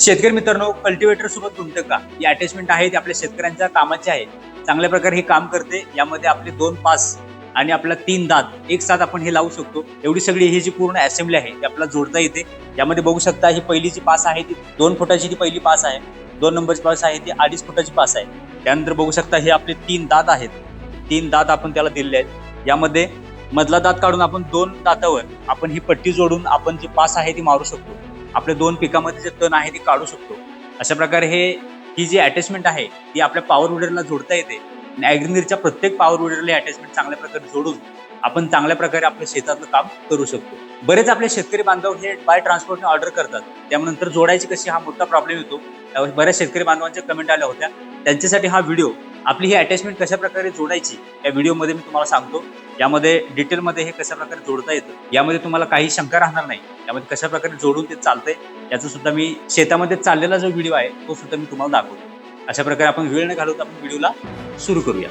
शेतकरी मित्रांनो कल्टिवेटर सोबत तुमचं का? ही अटॅचमेंट आहे ती आपल्या शेतकऱ्यांच्या कामाचे आहे. चांगल्या प्रकारे हे काम करते. यामध्ये आपले दोन पास आणि आपला तीन दात एक साथ आपण हे लावू शकतो. एवढी सगळी ही जी पूर्ण असेंब्ली आहे ती आपल्याला जोडता येते. यामध्ये बघू शकता ही पहिली जी पास आहे ती दोन फुटाची ती पहिली पास आहे दोन नंबरची पास आहे ती अडीच फुटाची पास आहे. त्यानंतर बघू शकता हे आपले तीन दात आहेत. तीन दात आपण त्याला दिलेले आहेत. यामध्ये मधला दात काढून आपण दोन दातावर आपण ही पट्टी जोडून आपण जी पास आहे ती मारू शकतो. आपल्या दोन पिकामध्ये जे तण आहे ते काढू शकतो. अशा प्रकारे हे ही जी अटॅचमेंट आहे ती आपल्या पॉवर विडरला जोडता येते. आणि ॲग्रिनीरच्या प्रत्येक पॉवर विडरला अटॅचमेंट चांगल्या प्रकारे जोडून आपण चांगल्या प्रकारे आपल्या शेतातलं काम करू शकतो. बरेच आपले शेतकरी बांधव हे बाय ट्रान्सपोर्टने ऑर्डर करतात. त्यानंतर जोडायची कशी हा मोठा प्रॉब्लेम येतो. बऱ्याच शेतकरी बांधवांच्या कमेंट आल्या होत्या. त्यांच्यासाठी हा व्हिडिओ आपली ही अटॅचमेंट कशा प्रकारे जोडायची या व्हिडिओमध्ये मी तुम्हाला सांगतो. यामध्ये डिटेलमध्ये हे कशा प्रकारे जोडता येतं यामध्ये तुम्हाला काही शंका राहणार नाही. यामध्ये कशा प्रकारे जोडून ते चालतंय याचं सुद्धा मी शेतामध्ये चाललेला जो व्हिडिओ आहे तो सुद्धा मी तुम्हाला दाखवतो. अशा प्रकारे आपण वेळ न घालवता आपण व्हिडिओला सुरू करूया.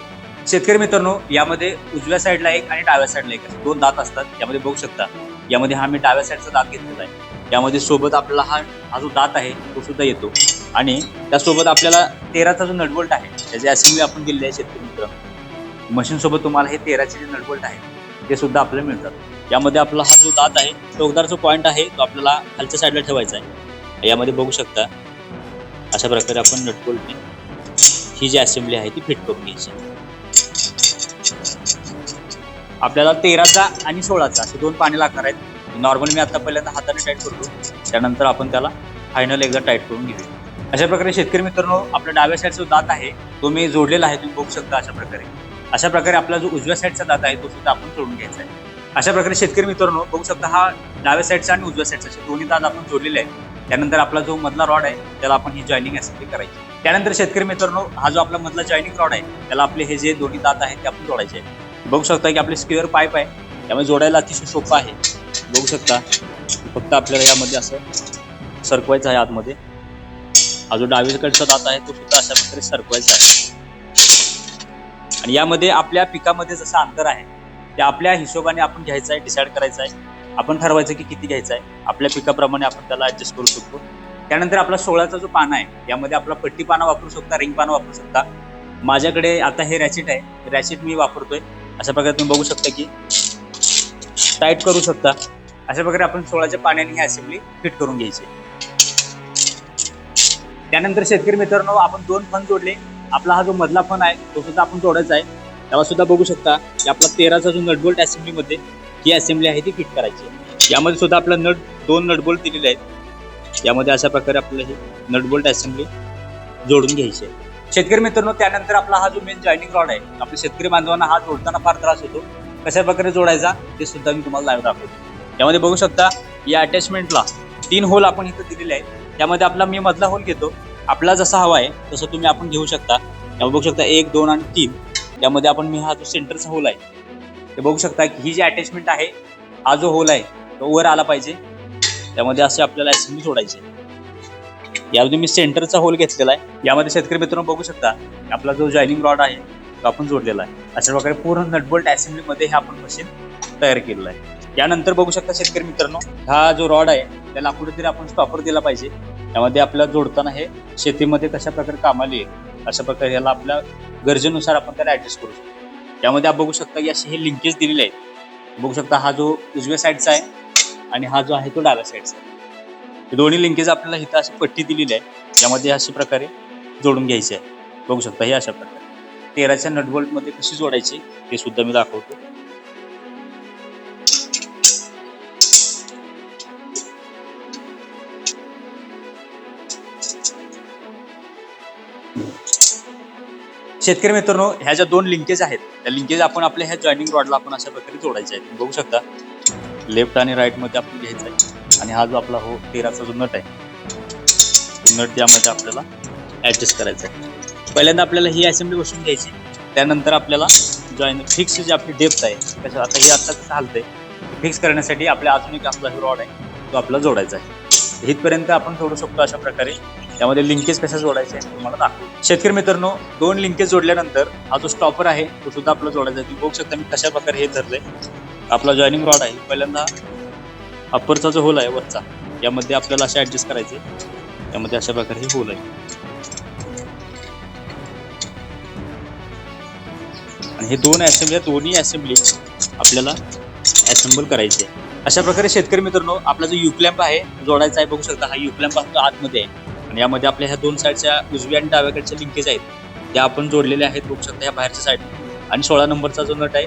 शेतकरी मित्रांनो यामध्ये उजव्या साईडला एक आणि डाव्या साईडला एक असे दोन दात असतात. यामध्ये बघू शकता यामध्ये हा मी डाव्या साईडचा दात घेतलेला आहे. यामध्ये सोबत आपल्याला हा हा जो दात आहे तो सुद्धा येतो. आणि त्यासोबत आपल्याला तेराचा जो नटबोल्ट आहे त्याचे असेंब्ली आपण दिलेली आहे शेतकरी मित्र. मशीनसोबत तुम्हाला हे तेराचे जे नटबोल्ट आहे ते सुद्धा आपल्याला मिळतात. यामध्ये आपला हा जो दात आहे टोकदार जो पॉईंट आहे तो आपल्याला खालच्या साईडला ठेवायचा आहे. यामध्ये बघू शकता अशा प्रकारे आपण नटबोल्टने ही जी असेंब्ली आहे ती फिट करून घ्यायची आपल्याला तेराचा आणि सोळाचा असे दोन पाणी लागणार आहेत. नॉर्मल मी आता पहिल्यांदा हाताने टाईट करतो. त्यानंतर आपण त्याला फायनल एकदा टाईट करून घेऊया. अशा प्रकारे शेतकरी मित्रांनो आपल्या डाव्या साईडचा जो दात आहे तो मी जोडलेला आहे तुम्ही बघू शकता अशा प्रकारे. अशा प्रकारे आपला जो उजव्या साईडचा दात आहे तो सुद्धा आपण जोडून घ्यायचा आहे. अशा प्रकारे शेतकरी मित्रांनो बघू शकता हा डाव्या साईडचा आणि उजव्या साईडचा असे दोन्ही दात आपण जोडलेले आहे त्यानंतर आपला जो मधला रॉड आहे त्याला आपण ही जॉईनिंग असेंब्ली करायची. त्यानंतर शेतकरी मित्रांनो हा जो आपला मधला जॉईनिंग रॉड आहे त्याला आपले हे जे दोन्ही दात आहेत ते आपण जोडायचे आहे बघू शकता की आपले स्क्वेअर पाईप आहे त्यामुळे जोडायला अतिशय सोपं आहे. बघू शकता फक्त आपल्याला यामध्ये असं सरकवायचं आहे आतमध्ये. हा जो डावीकडचा दात आहे तो सुद्धा अशा प्रकारे सरकवायचा आहे. आणि यामध्ये आपल्या पिकामध्ये जसं अंतर आहे ते आपल्या हिशोबाने आपण घ्यायचं आहे डिसाईड करायचं आहे. आपण ठरवायचं की किती घ्यायचं आहे आपल्या पिकाप्रमाणे आपण त्याला ऍडजस्ट करू शकतो. त्यानंतर आपला सोळाचा जो पाना आहे यामध्ये आपला पट्टी पाना वापरू शकता रिंग पाना वापरू शकता. माझ्याकडे आता हे रॅचिट आहे रॅचिट मी वापरतोय. अशा प्रकारे तुम्ही बघू शकता की टाईट करू शकता. अशा प्रकारे आपण सोळाच्या पाण्याने ही असेंब्ली फिट करून घ्यायची त्यानंतर शेतकरी मित्रांनो आपण दोन फंड जोडले. आपला हा जो मधला फंड आहे तो सुद्धा आपण जोडायचा आहे. तेव्हा सुद्धा बघू शकता की आपला तेराचा जो नटबोल्ट असेंब्लीमध्ये ही असेंब्ली आहे ती फिट करायची आहे. यामध्ये सुद्धा आपला नट दोन नटबोल्ट दिलेले आहेत. यामध्ये अशा प्रकारे आपलं हे नटबोल्ट असेंब्ली जोडून घ्यायची आहे. शेतकरी मित्रांनो त्यानंतर आपला हा जो मेन जॉईनिंग रॉड आहे आपल्या शेतकरी बांधवांना हा जोडताना फार त्रास होतो. कशा प्रकारे जोडायचा ते सुद्धा मी तुम्हाला लाईव्ह दाखवतो. यामध्ये बघू शकता या अटॅचमेंटला तीन होल आपण इथं दिलेले आहेत. त्यामध्ये आपला मी मधला होल घेतो. आपला जसा हवा आहे तसं तुम्ही आपण घेऊ शकता. त्यामुळे बघू शकता एक दोन आणि तीन. त्यामध्ये आपण मी हा जो सेंटरचा होल आहे ते बघू शकता की ही जी अटॅचमेंट आहे हा जो होल आहे तो वर आला पाहिजे. त्यामध्ये असे आपल्याला असेंब्ली सोडायची. यामध्ये मी सेंटरचा होल घेतलेला आहे. यामध्ये शेतकरी मित्रांनो बघू शकता आपला जो जॉईनिंग रॉड आहे तो आपण जोडलेला आहे. अशा प्रकारे पूर्ण नटबोल्ट असेंब्लीमध्ये हे आपण मशीन तयार केलेलं आहे. यानंतर बघू शकता शेतकरी मित्रांनो हा जो रॉड आहे त्याला कुठेतरी आपण स्टॉपर दिला पाहिजे. त्यामध्ये आपल्याला जोडताना हे शेतीमध्ये कशा प्रकारे कामाला येईल अशा प्रकारे याला आपल्या गरजेनुसार आपण त्याला ऍडजस्ट करू शकतो. त्यामध्ये आप बघू शकता की असे हे लिंकेज दिलेले आहेत. बघू शकता हा जो उजव्या साईडचा आहे आणि हा जो आहे तो डाव्या साईडचा आहे. हे दोन्ही लिंकेज आपल्याला इथं अशी पट्टी दिलेली आहे. यामध्ये अशा प्रकारे जोडून घ्यायची आहे. बघू शकता हे अशा प्रकारे. तेराच्या नटबोल्टमध्ये कशी जोडायची ते सुद्धा मी दाखवतो. शेतकरी मित्रांनो ह्या ज्या दोन लिंकेज आहेत त्या लिंकेज आपण आपल्या ह्या जॉईनिंग रॉडला आपण अशा प्रकारे जोडायचे आहेत. बघू शकता लेफ्ट आणि राईटमध्ये आपण घ्यायचं आहे. आणि हा जो आपला हो तेराचा जो नट आहे तो नट यामध्ये आपल्याला ऍडजस्ट करायचा आहे. पहिल्यांदा आपल्याला ही असेंब्ली बसून घ्यायची त्यानंतर आपल्याला जॉईन फिक्स जी आपली डेप्थ आहे कसं आता ही आत्ता कसं हलतंय फिक्स करण्यासाठी आपल्या अजून एक आपला रॉड आहे तो आपला जोडायचा आहे. इथपर्यंत आपण जोडू शकतो अशा प्रकारे त्यामध्ये लिंकेज कशा जोडायचे आहे तुम्हाला दाखवतो शेतकरी मित्रांनो दोन लिंकेज जोडल्यानंतर हा जो स्टॉपर आहे तो सुद्धा आपला जोडायचा आहे. तुम्ही बघू शकता मी कशा प्रकारे हे धरलंय. आपला जॉईनिंग रॉड आहे. पहिल्यांदा अप्परचा जो होल आहे वरचा यामध्ये आपल्याला असे ऍडजस्ट करायचे. त्यामध्ये अशा प्रकारे हे होल आहे. आणि हे दोन असेंब्ली दोन्ही असेंब्ली आपल्याला असेंबल करायचे अशा प्रकारे शेतकरी मित्रांनो आपला जो युक्लॅम्प आहे जोडायचा आहे बघू शकता. हा युक्लॅम्प असतो आतमध्ये आहे. आणि यामध्ये आपल्या ह्या दोन साईडच्या उजव्या आणि डाव्याकडच्या लिंकेज आहेत. त्या आपण जोडलेल्या आहेत बघू शकता ह्या बाहेरच्या साईड आणि सोळा नंबरचा जो नट आहे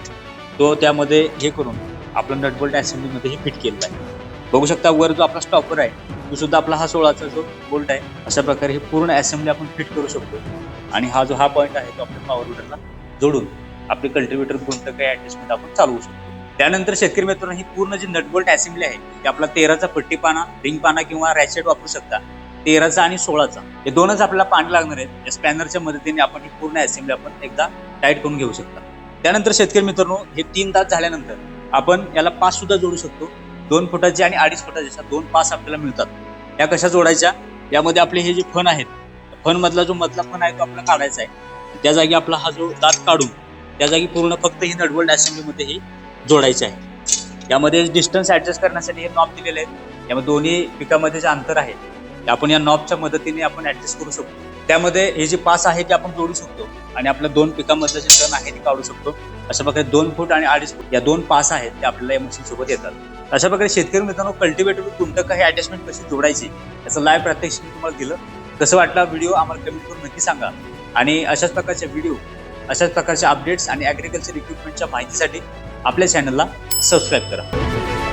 तो त्यामध्ये हे करून आपला नटबोल्ट असेंब्लीमध्ये हे फिट केलेला आहे. बघू शकता वर जो आपला स्टॉपर आहे तो सुद्धा आपला हा सोळाचा जो बोल्ट आहे अशा प्रकारे हे पूर्ण असेंब्ली आपण फिट करू शकतो. आणि हा जो हा पॉईंट आहे तो आपल्या पॉवर विडरला जोडून आपले कल्टिवेटर कोणतं काही ऍडजस्टमेंट आपण चालवू शकतो. त्यानंतर शेतकरी मित्रांनो ही पूर्ण जी नटबोल्ट असेंब्ली आहे ती आपला तेराचा पट्टी पाना रिंग पाना किंवा रॅशेट वापरू शकता. तेराचा आणि सोळाचा. हे दोनच आपल्याला पाणी लागणार आहेत. या स्पॅनरच्या मदतीने आपण ही पूर्ण असेंब्ली आपण एकदा टाईट करून घेऊ शकता. त्यानंतर शेतकरी मित्रांनो हे तीन तास झाल्यानंतर आपण याला पास सुद्धा जोडू शकतो. दोन फुटाचे आणि अडीच फुटाचे अशा दोन पास आपल्याला मिळतात. या कशा जोडायच्या? यामध्ये आपले हे जे फण आहेत फण मधला जो मधला फण आहे तो आपला काढायचा आहे. त्या जागी आपला हा जो दात काढून त्या जागी पूर्ण फक्त ही नडवल्ड असेंब्लीमध्ये ही जोडायचे आहे. यामध्ये डिस्टन्स ऍडजस्ट करण्यासाठी हे नॉब दिलेले आहेत. यामध्ये दोन्ही पिकामध्ये जे अंतर आहे. आपण या नॉबच्या मदतीने आपण ऍडजस्ट करू शकतो. त्यामध्ये हे जे पास आहे ते आपण जोडू शकतो आणि आपल्या दोन पिकामधलं जे तण आहे ते काढू शकतो. अशा प्रकारे दोन फूट आणि अडीच फूट या दोन पास आहेत ते आपल्याला या मशीन सोबत येतात. अशा प्रकारे शेतकरी मित्रांनो कल्टिवेटर कोणतं काही अटॅचमेंट कशी जोडायची याचं लाईव्ह प्रात्यक्षिक तुम्हाला दिलं. कसं वाटला व्हिडिओ आम्हाला कमेंट करून नक्की सांगा. आणि अशाच प्रकारचे व्हिडिओ अशाच प्रकारच्या अपडेट्स आणि ॲग्रिकल्चर इक्विपमेंटच्या माहितीसाठी आपल्या चॅनलला सबस्क्राईब करा.